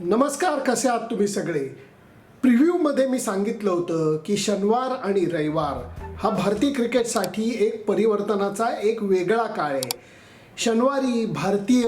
नमस्कार कसे आहात तुम्ही सगळे? प्रिव्ह्यूमध्ये मी सांगितलं होतं की शनिवार आणि रविवार हा भारतीय क्रिकेटसाठी एक परिवर्तनाचा एक वेगळा काळ आहे. शनिवारी भारतीय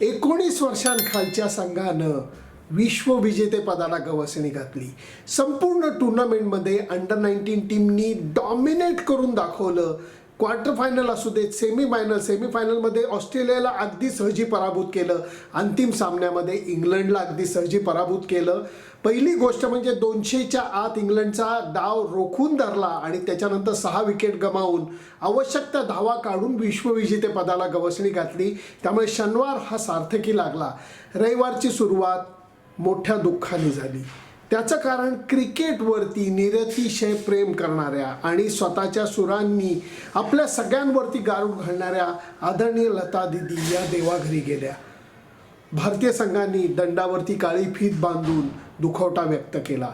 एकोणीस वर्षांखालच्या संघानं विश्वविजेतेपदाला गवसणी घातली. संपूर्ण टुर्नामेंटमध्ये अंडर नाईन्टीन टीमनी डॉमिनेट करून दाखवलं. क्वार्टर फायनल असू देत सेमी फायनल सेमी फायनलमध्ये ऑस्ट्रेलियाला अगदी सहजी पराभूत केलं. अंतिम सामन्यामध्ये इंग्लंडला अगदी सहजी पराभूत केलं. पहिली गोष्ट म्हणजे दोनशेच्या आत इंग्लंडचा डाव रोखून धरला आणि त्याच्यानंतर सहा विकेट गमावून आवश्यक त्या धावा काढून विश्वविजेतेपदाला गवसणी घातली. त्यामुळे शनिवार हा सार्थकी लागला. रविवारची सुरुवात मोठ्या दुःखाने झाली. त्याचं कारण क्रिकेटवरती निरतिशय प्रेम करणाऱ्या आणि स्वतःच्या सुरांनी आपल्या सगळ्यांवरती गारूड घालणाऱ्या आदरणीय लता दिदी या देवाघरी गेल्या. भारतीय संघांनी दंडावरती काळी फीत बांधून दुखवटा व्यक्त केला.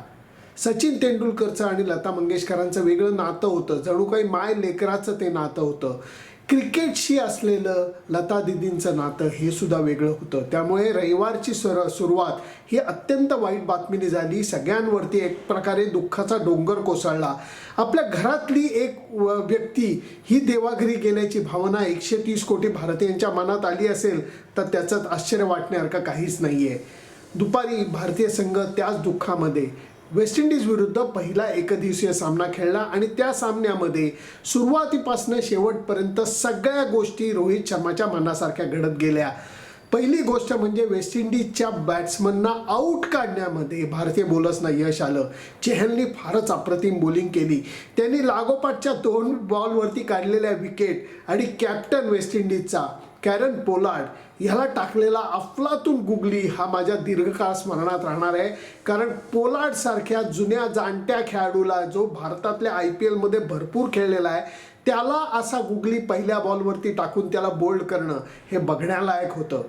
सचिन तेंडुलकरचं आणि लता मंगेशकरांचं वेगळं नातं होतं. जणू काही माय लेकराचं ते नातं होतं. क्रिकेटशी असलेलं लता दिदींचं नातं हे सुद्धा वेगळं होतं. त्यामुळे रविवारची सर सुरुवात ही अत्यंत वाईट बातमीने झाली. सगळ्यांवरती एक प्रकारे दुःखाचा डोंगर कोसळला. आपल्या घरातली एक व्यक्ती ही देवाघरी गेल्याची भावना एकशे तीस कोटी भारतीयांच्या मनात आली असेल तर त्याचं आश्चर्य वाटण्यासारखं काहीच नाही आहे दुपारी भारतीय संघ त्याच दुःखामध्ये वेस्ट इंडिज विरुद्ध पहिला एकदिवसीय सामना खेळला आणि त्या सामन्यामध्ये सुरुवातीपासून शेवटपर्यंत सगळ्या गोष्टी रोहित शर्माच्या मनासारख्या घडत गेल्या. पहिली गोष्ट म्हणजे वेस्ट इंडिजच्या बॅट्समनना आऊट काढण्यामध्ये भारतीय बॉलर्सना यश आलं. चेहलनी फारच अप्रतिम बॉलिंग केली. त्यांनी लागोपाठच्या दोन बॉलवरती काढलेल्या विकेट आणि कॅप्टन वेस्ट इंडिजचा. कॅरन पोलार्ड ह्याला टाकलेला अफलातून गुगली हा माझ्या दीर्घकाळ स्मरणात राहणार आहे. कारण पोलार्ड सारख्या जुन्या जाणत्या खेळाडूला जो भारतातल्या आय पी एलमध्ये भरपूर खेळलेला आहे त्याला असा गुगली पहिल्या बॉलवरती टाकून त्याला बोल्ड करणं हे बघण्यालायक होतं.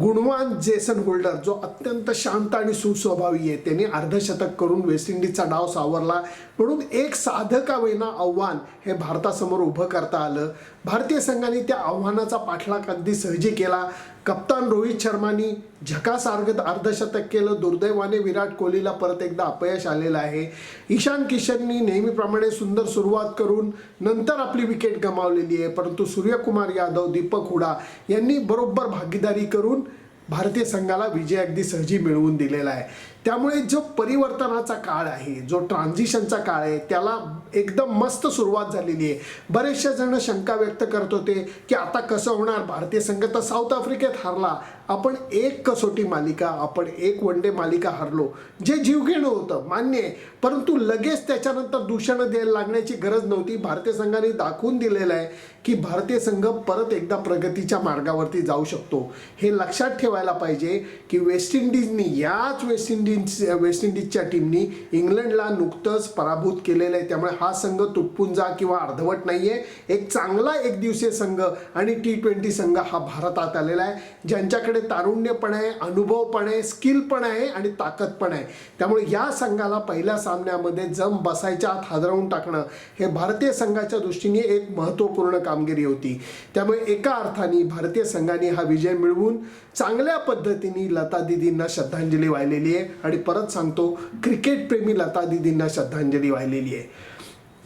गुणवान जेसन होल्डर जो अत्यंत शांत आणि सुस्वभावी आहे त्यांनी अर्धशतक करून वेस्ट इंडिजचा डाव सावरला. म्हणून एक साधकावेना आव्हान हे भारतासमोर उभं करता आलं. भारतीय संघाने त्या आव्हानाचा पाठलाग अगदी सहजी केला. कप्तान रोहित शर्मानी झकास अर्ध अर्धशतक केलं. दुर्दैवाने विराट कोहलीला परत एकदा अपयश आलेलं आहे. ईशान किशननी नेहमीप्रमाणे सुंदर सुरुवात करून नंतर आपली विकेट गमावलेली आहे. परंतु सूर्यकुमार यादव दीपक हुडा यांनी बरोबर भागीदारी करून भारतीय संघाला विजय अगदी सहजी मिळवून दिलेला आहे. त्यामुळे जो परिवर्तनाचा काळ आहे जो ट्रान्झिशनचा काळ आहे त्याला एकदम मस्त सुरुवात झालेली आहे. बरेचसे जण शंका व्यक्त करत होते की आता कसं होणार? भारतीय संघ तर साऊथ आफ्रिकेत हारला. आपण एक कसोटी मालिका आपण एक वन डे मालिका हरलो जे जीवघेणं होतं मान्य आहे. परंतु लगेच त्याच्यानंतर दूषणं द्यायला लागण्याची गरज नव्हती. भारतीय संघाने दाखवून दिलेलं आहे की भारतीय संघ परत एकदा प्रगतीच्या मार्गावरती जाऊ शकतो. हे लक्षात ठेवायला पाहिजे की वेस्ट इंडिजनी याच वेस्ट इंडिज वेस्ट इंडिजच्या टीमनी इंग्लंडला नुकतंच पराभूत केलेलं आहे. त्यामुळे हा संघ तुटपून जा किंवा अर्धवट नाही आहे एक चांगला एक दिवसीय संघ आणि टी ट्वेंटी संघ हा भारतात आलेला आहे. ज्यांच्याकडे तारुण्य पण आहे अनुभव पण आहे स्किल पण आहे आणि ताकद पण आहे. त्यामुळे या संघाला पहिल्या सामन्यामध्ये जम बसायच्या आत हादरवून टाकणं हे भारतीय संघाच्या दृष्टीने एक महत्त्वपूर्ण कामगिरी होती. त्यामुळे एका अर्थाने भारतीय संघाने हा विजय मिळवून चांगल्या पद्धतीने लता दिदींना श्रद्धांजली वाहिलेली आहे. आणि परत सांगतो क्रिकेटप्रेमी लता दिदींना श्रद्धांजली वाहिलेली आहे.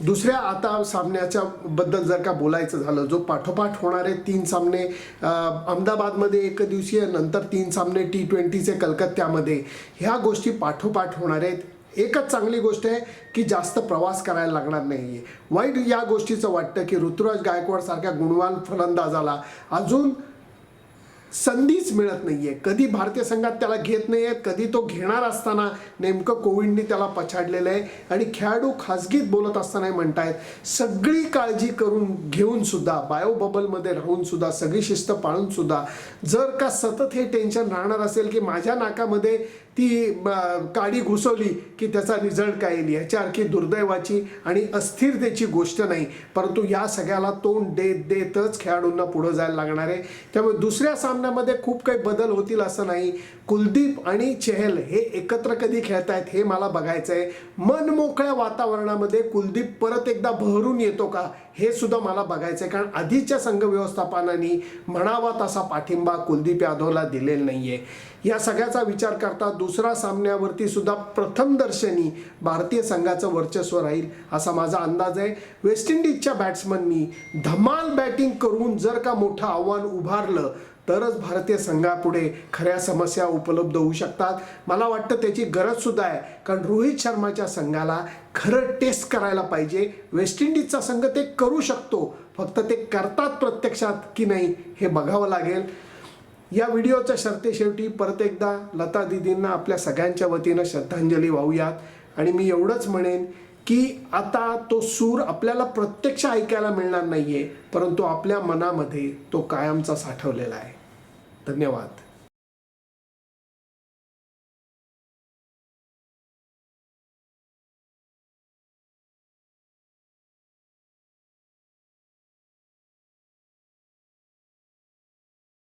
दुसऱ्या आता सामन्याच्या बद्दल जर का बोलायचं झालं जो पाठोपाठ होणारे तीन सामने अहमदाबादमध्ये एक दिवसीय नंतर तीन सामने टी ट्वेंटीचे कलकत्त्यामध्ये. ह्या गोष्टी पाठोपाठ होणार आहेत. एकच चांगली गोष्ट आहे की जास्त प्रवास करायला लागणार नाही आहे वाईट या गोष्टीचं वाटतं की ऋतुराज गायकवाड सारख्या गुणवान फलंदाजाला अजून संधीच मिळत नाहीये. कधी भारतीय संघात त्याला घेत नाहीये कधी तो घेणार असताना नेमकं कोविडनी त्याला पछाडलेलं आहे आणि खेळाडू खाजगीत बोलत असताना म्हणतायत सगळी काळजी करून घेऊन सुद्धा बायो बबलमध्ये राहून सुद्धा सगळी शिस्त पाळून सुद्धा जर का सतत हे टेन्शन राहणार असेल की माझ्या नाकामध्ये ती काडी घुसवली की त्याचा रिझल्ट काय येईल? याच्यासारखी दुर्दैवाची आणि अस्थिरतेची गोष्ट नाही. परंतु या सगळ्याला तोंड देत देतच खेळाडूंना पुढं जायला लागणार आहे. त्यामुळे दुसऱ्या सामन्यामध्ये खूप काही बदल होतील असं नाही. कुलदीप आणि चेहल हे एकत्र कधी खेळतायत हे मला बघायचं आहे. मनमोकळ्या वातावरणामध्ये कुलदीप परत एकदा बहरून येतो का? हे सुद्धा मला बघायचं आहे. कारण आधीच्या संघ व्यवस्थापनाने म्हणावा तसा पाठिंबा कुलदीप यादवला दिलेला नाही आहे या सगळ्याचा विचार करता दुसरा सामन्यावरती सुद्धा प्रथम दर्शनी भारतीय संघाचं वर्चस्व राहील असा माझा अंदाज आहे. वेस्ट इंडिजच्या बॅट्समननी धमाल बॅटिंग करून जर का मोठं आव्हान उभारलं तरच भारतीय संघापुढे खऱ्या समस्या उपलब्ध होऊ शकतात. मला वाटतं त्याची गरजसुद्धा आहे कारण रोहित शर्माच्या संघाला खरं टेस्ट करायला पाहिजे. वेस्ट इंडिजचा संघ ते करू शकतो फक्त ते करतात प्रत्यक्षात की नाही हे बघावं लागेल. या व्हिडिओच्या शर्ते शेवटी परत एकदा लता दिदींना आपल्या सगळ्यांच्या वतीनं श्रद्धांजली वाहूयात. आणि मी एवढंच म्हणेन की आता तो सूर आपल्याला प्रत्यक्ष ऐकायला मिळणार नाहीये परंतु आपल्या मनामध्ये तो कायमचा साठवलेला आहे. धन्यवाद.